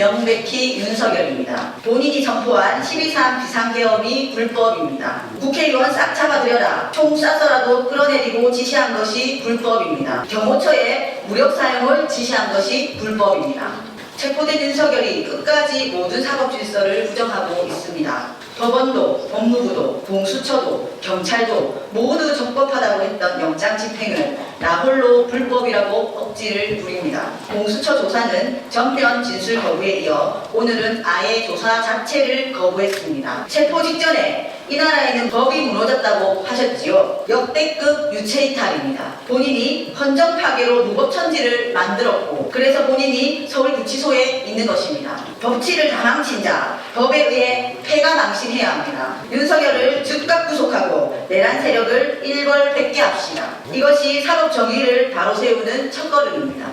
명백히 윤석열입니다. 본인이 선포한 12.3 비상계엄이 불법입니다. 국회의원 싹 잡아들여라. 총 쏴서라도 끌어내리고 지시한 것이 불법입니다. 경호처에 무력 사용을 지시한 것이 불법입니다. 체포된 윤석열이 끝까지 모든 사법 질서를 부정하고 있습니다. 법원도, 법무부도, 공수처도, 경찰도 모두 적법하다고 했던 영장 집행을 나홀로 불법이라고 억지를 부립니다. 공수처 조사는 전면 진술 거부에 이어 오늘은 아예 조사 자체를 거부했습니다. 체포 직전에 이 나라에는 법이 무너졌다고 하셨지요. 역대급 유체이탈입니다. 본인이 헌정 파괴로 무법 천지를 만들었고 그래서 본인이 서울 구치소에 있는 것입니다. 법치를 다 망친 자, 법에 의해 패가 망신해야 합니다. 윤석열을 내란 세력을 일벌백계합시다. 이것이 사법 정의를 바로 세우는 첫걸음입니다.